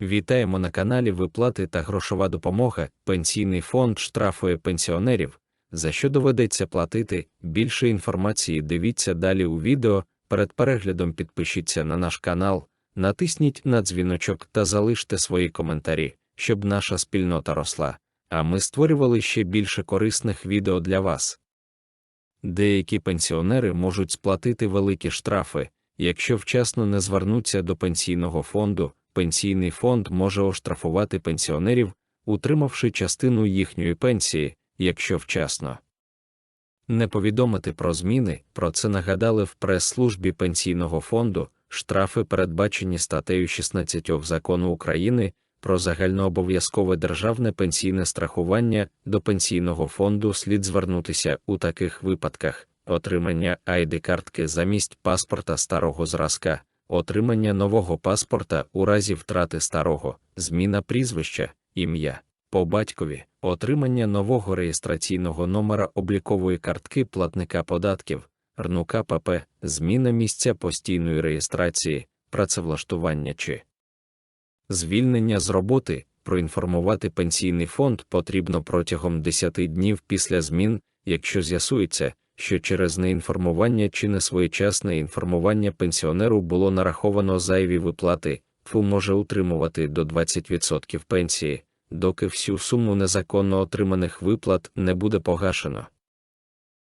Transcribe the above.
Вітаємо на каналі Виплати та грошова допомога. Пенсійний фонд штрафує пенсіонерів, за що доведеться платити. Більше інформації дивіться далі у відео. Перед переглядом підпишіться на наш канал, натисніть на дзвіночок та залиште свої коментарі, щоб наша спільнота росла, а ми створювали ще більше корисних відео для вас. Деякі пенсіонери можуть сплатити великі штрафи, якщо вчасно не звернуться до пенсійного фонду. Пенсійний фонд може оштрафувати пенсіонерів, утримавши частину їхньої пенсії, якщо вчасно. Не повідомити про зміни, про це нагадали в прес-службі пенсійного фонду, штрафи передбачені статтею 16 закону України про загальнообов'язкове державне пенсійне страхування до пенсійного фонду слід звернутися у таких випадках отримання ID-картки замість паспорта старого зразка, отримання нового паспорта у разі втрати старого, зміна прізвища, ім'я, по батькові, отримання нового реєстраційного номера облікової картки платника податків, РНУК ПП, зміна місця постійної реєстрації, працевлаштування чи звільнення з роботи, проінформувати пенсійний фонд потрібно протягом 10 днів після змін, якщо з'ясується, що через неінформування чи несвоєчасне інформування пенсіонеру було нараховано зайві виплати, ФУ може утримувати до 20% пенсії, доки всю суму незаконно отриманих виплат не буде погашено.